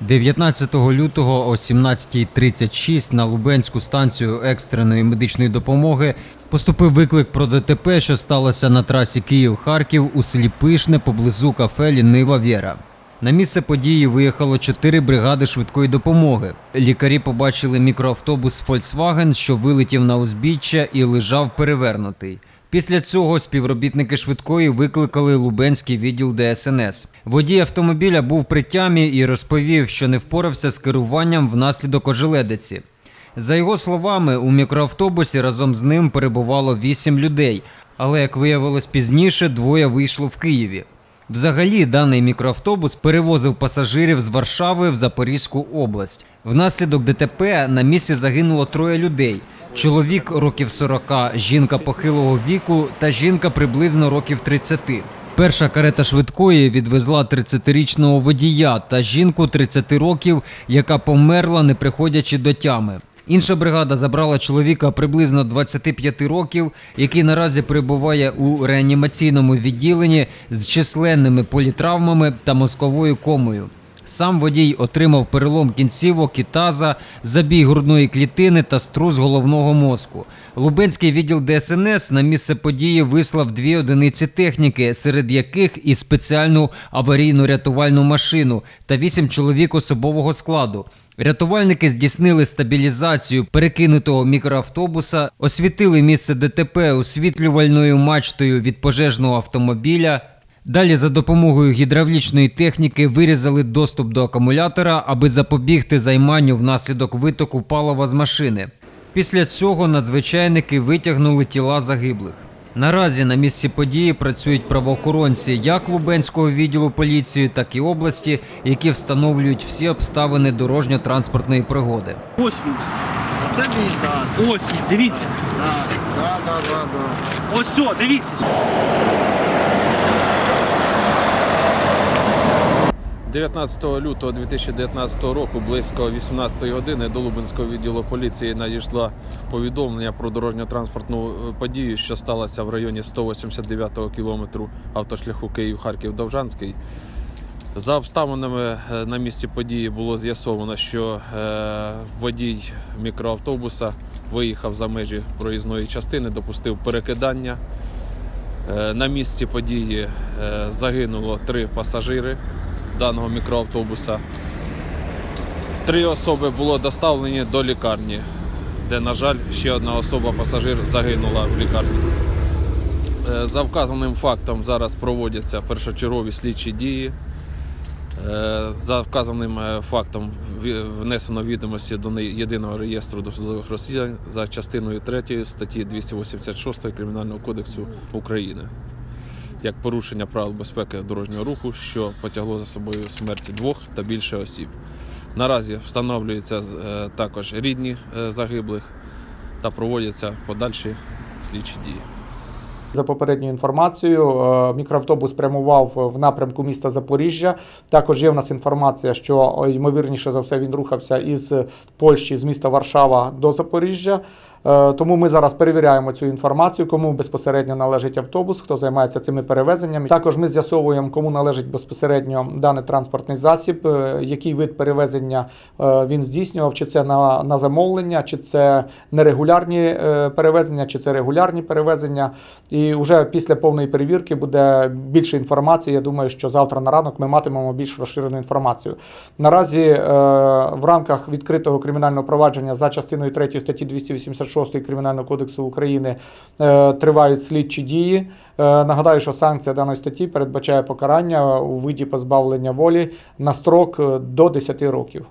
19 лютого о 17.36 на Лубенську станцію екстреної медичної допомоги поступив виклик про ДТП, що сталося на трасі Київ-Харків у селі Пишне поблизу кафе Лінива Вєра. На місце події виїхало чотири бригади швидкої допомоги. Лікарі побачили мікроавтобус Volkswagen, що вилетів на узбіччя і лежав перевернутий. Після цього співробітники швидкої викликали Лубенський відділ ДСНС. Водій автомобіля був при тямі і розповів, що не впорався з керуванням внаслідок ожеледиці. За його словами, у мікроавтобусі разом з ним перебувало вісім людей, але як виявилось пізніше, двоє вийшло в Києві. Взагалі, даний мікроавтобус перевозив пасажирів з Варшави в Запорізьку область. Внаслідок ДТП на місці загинуло троє людей: чоловік років 40, жінка похилого віку та жінка приблизно років 30. Перша карета швидкої відвезла 30-річного водія та жінку 30 років, яка померла, не приходячи до тями. Інша бригада забрала чоловіка приблизно 25 років, який наразі перебуває у реанімаційному відділенні з численними політравмами та мозковою комою. Сам водій отримав перелом кінцівок і таза, забій грудної клітини та струс головного мозку. Лубенський відділ ДСНС на місце події вислав дві одиниці техніки, серед яких і спеціальну аварійну рятувальну машину та вісім чоловік особового складу. Рятувальники здійснили стабілізацію перекинутого мікроавтобуса, освітили місце ДТП освітлювальною мачтою від пожежного автомобіля. Далі за допомогою гідравлічної техніки вирізали доступ до акумулятора, аби запобігти займанню внаслідок витоку палива з машини. Після цього надзвичайники витягнули тіла загиблих. Наразі на місці події працюють правоохоронці як Лубенського відділу поліції, так і області, які встановлюють всі обставини дорожньо-транспортної пригоди. Ось він. Це мій так. Ось він. Дивіться. Так, так, так. Ось цього, дивіться. 19 лютого 2019 року близько 18 години до Лубенського відділу поліції надійшло повідомлення про дорожньо-транспортну е, подію, що сталося в районі 189-го кілометру автошляху Київ-Харків-Довжанський. За обставинами е, на місці події було з'ясовано, що е, водій мікроавтобуса виїхав за межі проїзної частини, допустив перекидання. На місці події загинуло три пасажири даного мікроавтобуса. Три особи було доставлені до лікарні, де, на жаль, ще одна особа пасажир загинула в лікарні. Е, За вказаним фактом зараз проводяться першочергові слідчі дії. Е, За вказаним е, фактом внесено відомості до єдиного реєстру досудових розслідувань за частиною 3 статті 286 Кримінального кодексу України як порушення правил безпеки дорожнього руху, що потягло за собою смерті двох та більше осіб. Наразі встановлюються е, також рідні е, загиблих та проводяться подальші слідчі дії. За попередньою інформацією, е, мікроавтобус прямував в напрямку міста Запоріжжя. Також є в нас інформація, що ймовірніше за все він рухався із Польщі, з міста Варшава до Запоріжжя. Е, Тому ми зараз перевіряємо цю інформацію, кому безпосередньо належить автобус, хто займається цими перевезеннями. Також ми з'ясовуємо, кому належить безпосередньо даний транспортний засіб, е, який вид перевезення е, він здійснював, чи це на, на замовлення, чи це нерегулярні перевезення, чи це регулярні перевезення. І вже після повної перевірки буде більше інформації. Я думаю, що завтра на ранок ми матимемо більш розширену інформацію. Наразі в рамках відкритого кримінального провадження за частиною 3 статті 286 Кримінального кодексу України е, тривають слідчі дії. Е, нагадаю, що санкція даної статті передбачає покарання у виді позбавлення волі на строк е, до 10 років.